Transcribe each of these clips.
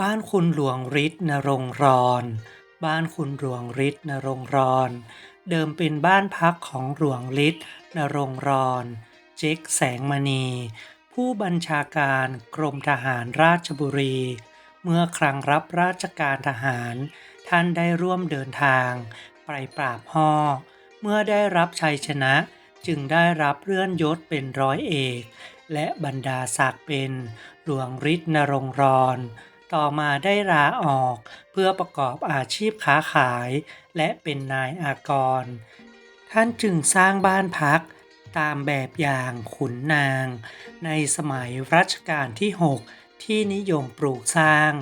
บ้านคุณหลวงฤทธิ์นรงรอนบ้านคุณหลวงฤทธิ์นรงรอน เดิมเป็นบ้านพักของหลวงฤทธิ์นรงรอน เจ๊กแสงมณี ผู้บัญชาการกรมทหารราชบุรี เมื่อครั้งรับราชการทหาร ท่านได้ร่วมเดินทาง ไปปราบห่อเมื่อได้รับชัยชนะจึงได้รับเลื่อนยศเป็นร้อยเอก และบรรดาศักดิ์เป็นหลวงฤทธิ์นรงรอน ต่อมาได้ลาออกเพื่อประกอบอาชีพค้าขาย และเป็นนายอากร ท่านจึงสร้างบ้านพักตามแบบอย่างขุนนาง ในสมัยรัชกาลที่ 6 ที่นิยมปลูกสร้าง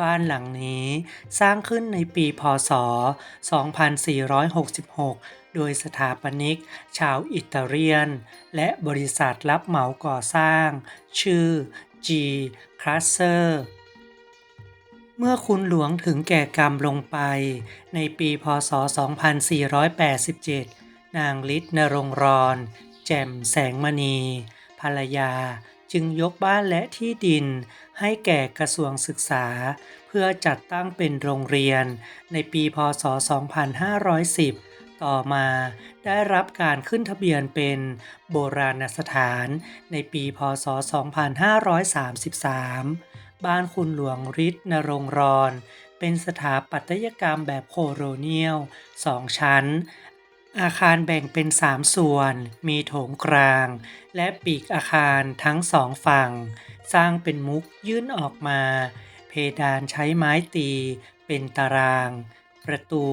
บ้านหลังนี้สร้างขึ้นในปีพศ 2466 โดยสถาปนิก ชาวอิตาเลียน และบริษัทรับเหมาก่อสร้าง ชื่อ G. c l a s s e r เมื่อคุณหลวงถึงแก่กรรมลงไป ในปีพศ 2487 นางฤทธิ์นรงรอนแจ่มแสงมณี ภรรยาจึงยกบ้านและที่ดินให้แก่กระทรวงศึกษา เพื่อจัดตั้งเป็นโรงเรียน ในปีพศ 2510 ต่อมาได้รับการขึ้นทะเบียนเป็นโบราณสถานในปีพศ 2533 บ้านคุณหลวงฤทธิ์นรงรอน เป็นสถาปัตยกรรมแบบโคโลเนียลสองชั้น อาคารแบ่งเป็น 3 ส่วน มีโถงกลาง และปีกอาคารทั้งสองฝั่ง สร้างเป็นมุกยื่นออกมา เพดานใช้ไม้ตี เป็นตาราง ประตู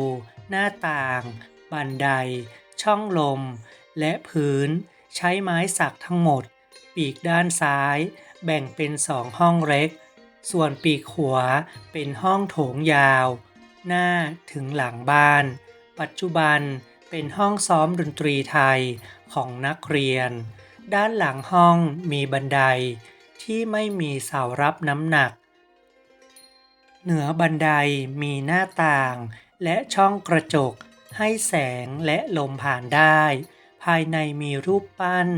หน้าต่าง บันได ช่องลม และพื้น ใช้ไม้สักทั้งหมด ปีกด้านซ้ายแบ่งเป็นสองห้องเล็ก ส่วนปีกขวาเป็นห้องโถงยาว หน้าถึงหลังบ้าน ปัจจุบันเป็นห้องซ้อมดนตรีไทยของนักเรียน ด้านหลังห้องมีบันไดที่ไม่มีเสารับน้ำหนัก เหนือบันไดมีหน้าต่างและช่องกระจกให้แสงและลมผ่านได้ ภายในมีรูปปั้น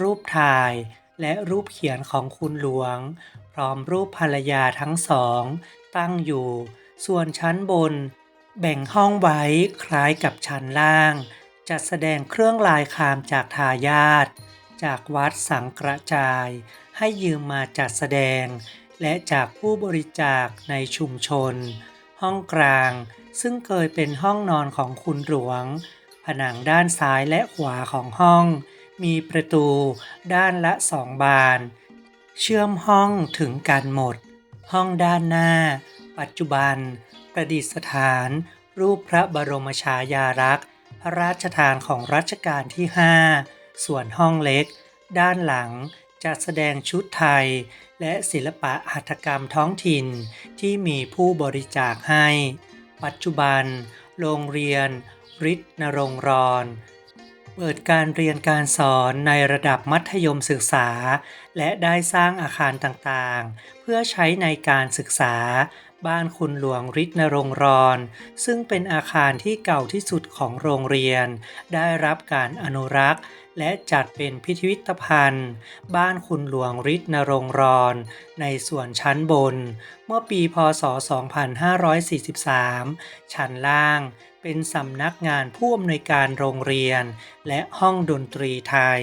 รูปถ่าย และรูปเขียนของคุณหลวง ร้อมรูปภรรยาทั้งสอง ตั้งอยู่ ส่วนชั้นบน แบ่งห้องไว้คล้ายกับชั้นล่าง จัดแสดงเครื่องลายคามจากทายาทจากวัดสังกระจาย ให้ยืมมาจัดแสดง และจากผู้บริจาคในชุมชน ห้องกลาง ซึ่งเคยเป็นห้องนอนของคุณหลวง ผนังด้านซ้ายและขวาของห้อง มีประตูด้านละสองบาน เชื่อมห้องถึงกันหมด ห้องด้านหน้า ปัจจุบัน ประดิษฐาน รูปพระบรมฉายาลักษ์ พระราชทานของรัชกาลที่ 5 ส่วนห้องเล็ก ด้านหลังจัดแสดงชุดไทย และศิลปะหัตถกรรมท้องถิ่นที่มีผู้บริจาคให้ ปัจจุบัน โรงเรียนฤทธนรงรอน เปิดการเรียนการสอนในระดับมัธยมศึกษา และได้สร้างอาคารต่างๆ เพื่อใช้ในการศึกษา บ้านคุณหลวงฤทธิ์นรงรอนซึ่งเป็นอาคารที่เก่าที่สุดของโรงเรียน ได้รับการอนุรักษ์ และจัดเป็นพิพิธภัณฑ์ บ้านคุณหลวงฤทธิ์นรงรอนในส่วนชั้นบน เมื่อปีพศ 2543 ชั้นล่างเป็นสำนักงานผู้อำนวยการโรงเรียน และห้องดนตรีไทย